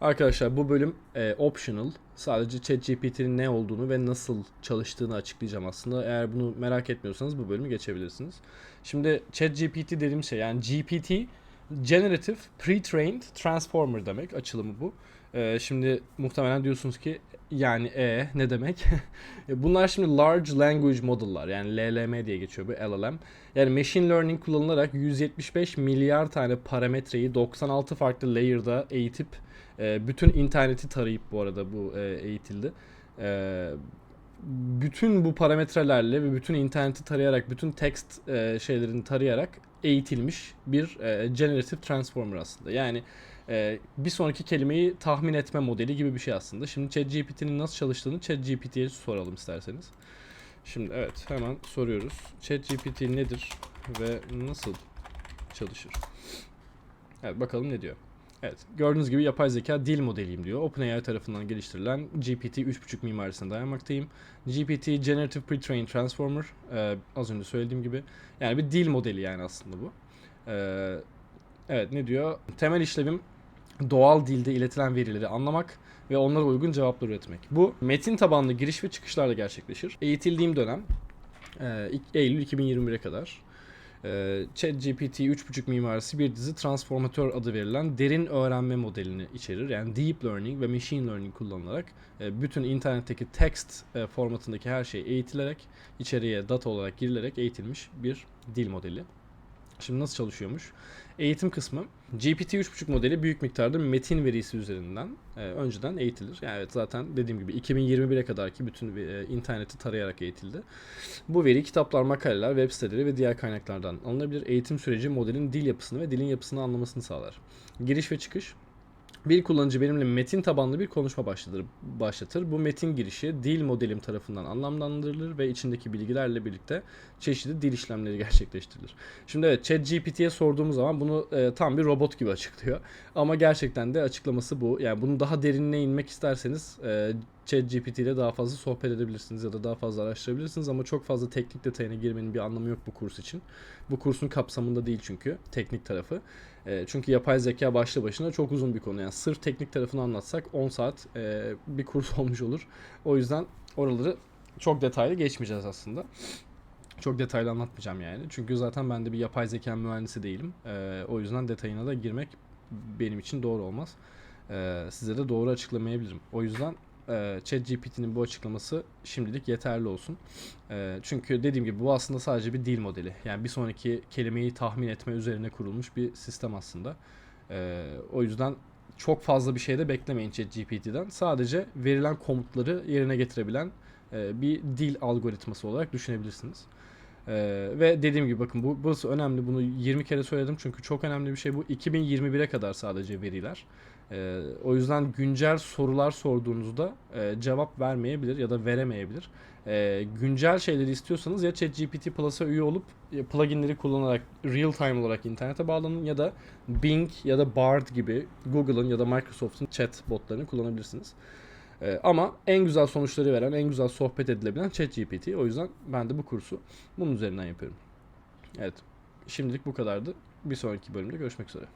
Arkadaşlar bu bölüm e, optional. Sadece ChatGPT'nin ne olduğunu ve nasıl çalıştığını açıklayacağım aslında. Eğer bunu merak etmiyorsanız bu bölümü geçebilirsiniz. Şimdi ChatGPT dediğim şey yani GPT Generative Pre-trained Transformer demek. Açılımı bu. E, şimdi muhtemelen diyorsunuz ki yani e ne demek? Bunlar şimdi Large Language Model'lar yani LLM diye geçiyor bu LLM. Yani machine learning kullanılarak 175 milyar tane parametreyi 96 farklı layer'da eğitip e, bütün interneti tarayıp bu arada bu e, eğitildi. E, bütün bu parametrelerle ve bütün interneti tarayarak, bütün text şeylerini tarayarak eğitilmiş bir e, generative transformer aslında. Yani e, bir sonraki kelimeyi tahmin etme modeli gibi bir şey aslında. Şimdi ChatGPT'nin nasıl çalıştığını ChatGPT'ye soralım isterseniz. Şimdi evet hemen soruyoruz. ChatGPT nedir ve nasıl çalışır? Evet bakalım ne diyor. Evet gördüğünüz gibi yapay zeka dil modeliyim diyor. OpenAI tarafından geliştirilen GPT 3.5 mimarisine dayanmaktayım. GPT Generative Pre-trained Transformer e, az önce söylediğim gibi yani bir dil modeli yani aslında bu. E, evet ne diyor? Temel işlevim doğal dilde iletilen verileri anlamak ve onlara uygun cevaplar üretmek. Bu metin tabanlı giriş ve çıkışlarla gerçekleşir. Eğitildiğim dönem e, Eylül 2021'e kadar ChatGPT 3.5 mimarisi bir dizi transformatör adı verilen derin öğrenme modelini içerir. Yani deep learning ve machine learning kullanılarak e, bütün internetteki text e, formatındaki her şey eğitilerek içeriye data olarak girilerek eğitilmiş bir dil modeli. Şimdi nasıl çalışıyormuş? Eğitim kısmı GPT 3.5 modeli büyük miktarda metin verisi üzerinden e, önceden eğitilir. Yani evet zaten dediğim gibi 2021'e kadarki bütün e, interneti tarayarak eğitildi. Bu veri kitaplar, makaleler, web siteleri ve diğer kaynaklardan alınabilir. Eğitim süreci modelin dil yapısını ve dilin yapısını anlamasını sağlar. Giriş ve çıkış bir kullanıcı benimle metin tabanlı bir konuşma başlatır. başlatır. Bu metin girişi dil modelim tarafından anlamlandırılır ve içindeki bilgilerle birlikte çeşitli dil işlemleri gerçekleştirilir. Şimdi evet ChatGPT'ye sorduğumuz zaman bunu e, tam bir robot gibi açıklıyor. Ama gerçekten de açıklaması bu. Yani bunun daha derinine inmek isterseniz e, ChatGPT ile daha fazla sohbet edebilirsiniz ya da daha fazla araştırabilirsiniz ama çok fazla teknik detayına girmenin bir anlamı yok bu kurs için. Bu kursun kapsamında değil çünkü teknik tarafı. E, çünkü yapay zeka başlı başına çok uzun bir konu. Yani sırf teknik tarafını anlatsak 10 saat e, bir kurs olmuş olur. O yüzden oraları çok detaylı geçmeyeceğiz aslında. Çok detaylı anlatmayacağım yani. Çünkü zaten ben de bir yapay zeka mühendisi değilim. E, o yüzden detayına da girmek benim için doğru olmaz. E, size de doğru açıklamayabilirim. O yüzden e, ChatGPT'nin bu açıklaması şimdilik yeterli olsun. E, çünkü dediğim gibi bu aslında sadece bir dil modeli. Yani bir sonraki kelimeyi tahmin etme üzerine kurulmuş bir sistem aslında. E, o yüzden çok fazla bir şey de beklemeyin ChatGPT'den. Sadece verilen komutları yerine getirebilen e, bir dil algoritması olarak düşünebilirsiniz. Ee, ve dediğim gibi bakın bu burası önemli. Bunu 20 kere söyledim çünkü çok önemli bir şey bu. 2021'e kadar sadece veriler. Ee, o yüzden güncel sorular sorduğunuzda e, cevap vermeyebilir ya da veremeyebilir. Ee, güncel şeyleri istiyorsanız ya ChatGPT Plus'a üye olup ya pluginleri kullanarak real time olarak internete bağlanın ya da Bing ya da Bard gibi Google'ın ya da Microsoft'un chat botlarını kullanabilirsiniz. Ee, ama en güzel sonuçları veren, en güzel sohbet edilebilen ChatGPT. O yüzden ben de bu kursu bunun üzerinden yapıyorum. Evet. Şimdilik bu kadardı. Bir sonraki bölümde görüşmek üzere.